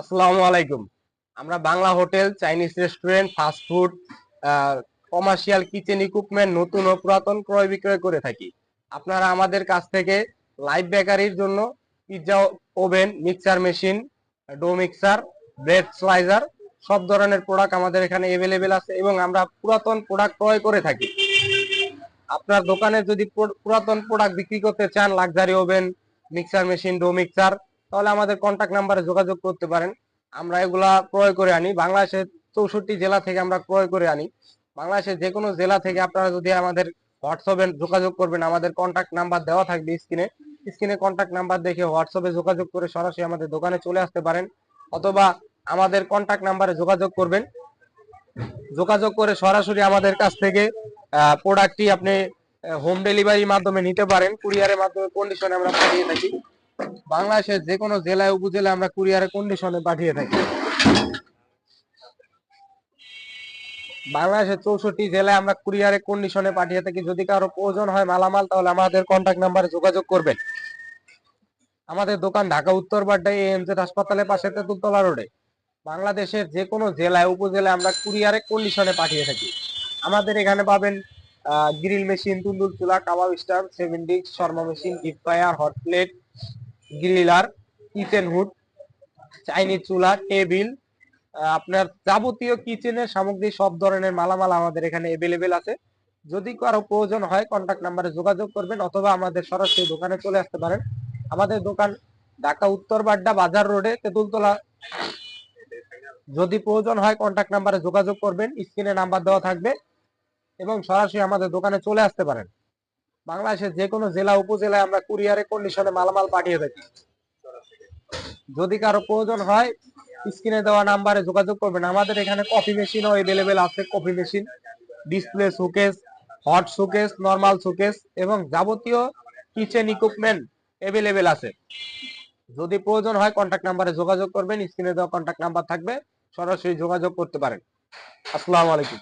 আসসালামু আলাইকুম। আমরা Bangla hotel, Chinese restaurant, fast food commercial kitchen equipment, নতুন ও পুরাতন ক্রয় বিক্রয় করে থাকি। আপনারা আমাদের কাছ থেকে লাইভ বেকারির জন্য pizza oven, mixer machine, dough mixer, bread slicer, সব ধরনের প্রোডাক্ট আমাদের এখানে এভেলেবেল আছে এবং আমরা পুরাতন প্রোডাক্ট ক্রয় করে থাকি। আপনার দোকানে যদি পুরাতন প্রোডাক্ট বিক্রি করতে চান, luxury oven, mixer machine, dough mixer তাহলে আমাদের কন্ট্যাক্ট নাম্বারে যোগাযোগ করতে পারেন। আমরা এগুলা ক্রয় করে আনি। বাংলাদেশের চৌষট্টি জেলা থেকে আমরা ক্রয় করে আনি। বাংলাদেশের যে কোনো জেলা থেকে আপনারা যদি আমাদের হোয়াটসঅ্যাপে যোগাযোগ করবেন, আমাদের কন্ট্যাক্ট নাম্বার দেওয়া থাকবে স্ক্রিনে স্ক্রিনে কন্ট্যাক্ট নাম্বার দেখে হোয়াটসঅ্যাপে যোগাযোগ করে সরাসরি আমাদের দোকানে চলে আসতে পারেন। অথবা আমাদের কন্ট্যাক্ট নাম্বারে যোগাযোগ করবেন। যোগাযোগ করে সরাসরি আমাদের কাছ থেকে প্রোডাক্টটি আপনি হোম ডেলিভারির মাধ্যমে নিতে পারেন। কুরিয়ারের মাধ্যমে কন্ডিশনে আমরা পাঠিয়ে থাকি। বাংলাদেশের যে কোনো জেলায়, উপজেলায় আমরা কুরিয়ারে কন্ডিশনে পাঠিয়ে থাকি। বাংলাদেশের চৌষট্টি জেলায় আমরা কুরিয়ারে কন্ডিশনে পাঠিয়ে থাকি। যদি কারও প্রয়োজন হয় মালামাল, তাহলে আমাদের কন্ট্যাক্ট নাম্বারে যোগাযোগ করবেন। আমাদের দোকান ঢাকা, উত্তর বাড্ডায় এএমজেড হাসপাতালের পাশে, তেঁতুলতলা রোডে। বাংলাদেশের যে কোনো জেলায়, উপজেলায় আমরা কুরিয়ারে কন্ডিশনে পাঠিয়ে থাকি। আমাদের এখানে পাবেন গ্রিল মেশিন তুন্দুর চুলা, কাবাব স্টার সেভেন ডিক্স Sharma machine deep fryer hot plate griller kitchen hood, Chinese চুলা, টেবিল আপনার যাবতীয় কিচেনের সামগ্রী, সব ধরনের মালামাল আমাদের এখানে এভেলেবেল আছে। যদি কারও প্রয়োজন হয় কন্ট্যাক্ট নাম্বারে যোগাযোগ করবেন অথবা আমাদের সরাসরি দোকানে চলে আসতে পারেন। আমাদের দোকান ঢাকা উত্তর বাড্ডা বাজার রোডে, তেঁতুলতলা। যদি প্রয়োজন হয় কন্ট্যাক্ট নাম্বারে যোগাযোগ করবেন, স্ক্রিনে নাম্বার দেওয়া থাকবে এবং সরাসরি আমাদের দোকানে চলে আসতে পারেন। বাংলাদেশের যে কোনো জেলা, উপজেলায় আমরা কুরিয়ারে কন্ডিশনে মালামাল পাঠিয়ে থাকি যদি কারও প্রয়োজন হয়, স্ক্রিনে দেওয়া নাম্বারে যোগাযোগ করবেন। আমাদের এখানে কফি মেশিনও এভেলেবেল আছে coffee machine display showcase hot showcase normal showcase এবং যাবতীয় কিচেন ইকুইপমেন্ট এভেলেবেল আছে। যদি প্রয়োজন হয় কন্ট্যাক্ট নাম্বারে যোগাযোগ করবেন। স্ক্রিনে দেওয়া কন্ট্যাক্ট নাম্বার থাকবে। সরাসরি যোগাযোগ করতে পারেন। আসসালামু আলাইকুম।